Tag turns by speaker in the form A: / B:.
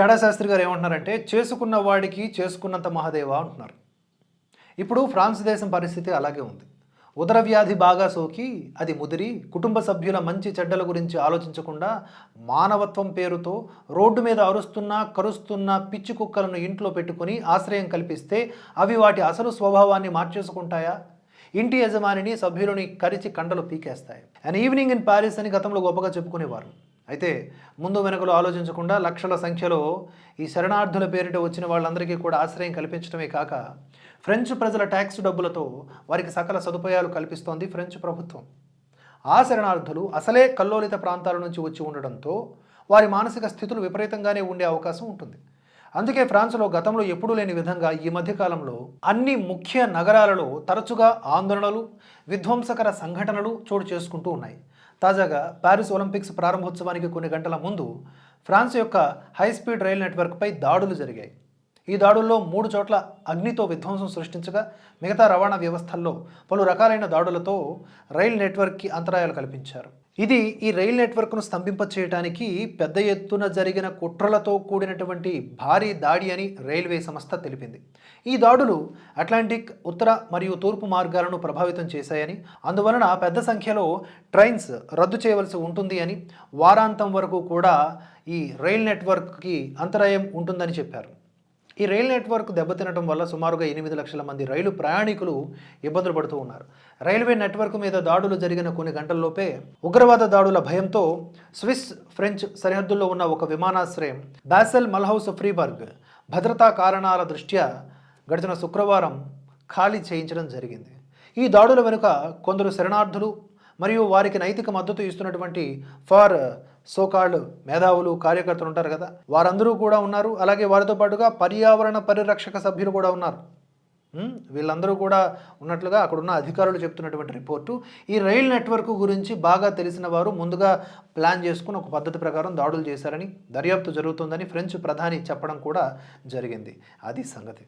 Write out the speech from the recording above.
A: చాడా శాస్త్రి గారు ఏమంటున్నారంటే చేసుకున్న వాడికి చేసుకున్నంత మహాదేవ అంటున్నారు. ఇప్పుడు ఫ్రాన్స్ దేశం పరిస్థితి అలాగే ఉంది. ఉదర వ్యాధి బాగా సోకి అది ముదిరి కుటుంబ సభ్యుల మంచి చెడ్డల గురించి ఆలోచించకుండా మానవత్వం పేరుతో రోడ్డు మీద అరుస్తున్న కరుస్తున్న పిచ్చి కుక్కలను ఇంట్లో పెట్టుకుని ఆశ్రయం కల్పిస్తే అవి వాటి అసలు స్వభావాన్ని మార్చేసుకుంటాయా? ఇంటి యజమానిని సభ్యులని కరిచి కండలు పీకేస్తాయి. అండ్ ఈవినింగ్ ఇన్ ప్యారిస్ అని గతంలో గొప్పగా చెప్పుకునేవారు. అయితే ముందు వెనుకలు ఆలోచించకుండా లక్షల సంఖ్యలో ఈ శరణార్థుల పేరిట వచ్చిన వాళ్ళందరికీ కూడా ఆశ్రయం కల్పించడమే కాక ఫ్రెంచ్ ప్రజల ట్యాక్స్ డబ్బులతో వారికి సకల సదుపాయాలు కల్పిస్తోంది ఫ్రెంచ్ ప్రభుత్వం. ఆ శరణార్థులు అసలే కల్లోలిత ప్రాంతాల నుంచి వచ్చి ఉండడంతో వారి మానసిక స్థితులు విపరీతంగానే ఉండే అవకాశం ఉంటుంది. అందుకే ఫ్రాన్స్లో గతంలో ఎప్పుడూ లేని విధంగా ఈ మధ్యకాలంలో అన్ని ముఖ్య నగరాలలో తరచుగా ఆందోళనలు విధ్వంసకర సంఘటనలు చోటు చేసుకుంటూ ఉన్నాయి. తాజాగా ప్యారిస్ ఒలింపిక్స్ ప్రారంభోత్సవానికి కొన్ని గంటల ముందు ఫ్రాన్స్ యొక్క హై స్పీడ్ రైల్ నెట్వర్క్పై దాడులు జరిగాయి. ఈ దాడుల్లో మూడు చోట్ల అగ్నితో విధ్వంసం సృష్టించగా మిగతా రవాణా వ్యవస్థల్లో పలు రకాలైన దాడులతో రైల్ నెట్వర్క్కి అంతరాయాలు కల్పించారు. ఇది ఈ రైల్ నెట్వర్క్ను స్తంభింపచేయడానికి పెద్ద ఎత్తున జరిగిన కుట్రలతో కూడినటువంటి భారీ దాడి అని రైల్వే సంస్థ తెలిపింది. ఈ దాడులు అట్లాంటిక్ ఉత్తర మరియు తూర్పు మార్గాలను ప్రభావితం చేశాయని అందువలన పెద్ద సంఖ్యలో ట్రైన్స్ రద్దు చేయవలసి ఉంటుంది అని వారాంతం వరకు కూడా ఈ రైల్ నెట్వర్క్కి అంతరాయం ఉంటుందని చెప్పారు. ఈ రైల్ నెట్వర్క్ దెబ్బతినడం వల్ల సుమారుగా ఎనిమిది లక్షల మంది రైలు ప్రయాణికులు ఇబ్బందులు పడుతూ ఉన్నారు. రైల్వే నెట్వర్క్ మీద దాడులు జరిగిన కొన్ని గంటల్లోపే ఉగ్రవాద దాడుల భయంతో స్విస్ ఫ్రెంచ్ సరిహద్దుల్లో ఉన్న ఒక విమానాశ్రయం బాసెల్ మల్హౌస్ ఫ్రీబర్గ్ భద్రతా కారణాల దృష్ట్యా గడిచిన శుక్రవారం ఖాళీ చేయించడం జరిగింది. ఈ దాడుల వెనుక కొందరు శరణార్థులు మరియు వారికి నైతిక మద్దతు ఇస్తున్నటువంటి ఫార్ సోకాళ్ళు మేధావులు కార్యకర్తలు ఉంటారు కదా? వారందరూ కూడా ఉన్నారు. అలాగే వారితో పాటుగా పర్యావరణ పరిరక్షక సభ్యులు కూడా ఉన్నారు. వీళ్ళందరూ కూడా ఉన్నట్లుగా అక్కడున్న అధికారులు చెప్తున్నటువంటి రిపోర్టు. ఈ రైల్ నెట్వర్క్ గురించి బాగా తెలిసిన వారు ముందుగా ప్లాన్ చేసుకుని ఒక పద్ధతి ప్రకారం దాడులు చేశారని దర్యాప్తు జరుగుతుందని ఫ్రెంచ్ ప్రధాని చెప్పడం కూడా జరిగింది. అది సంగతి.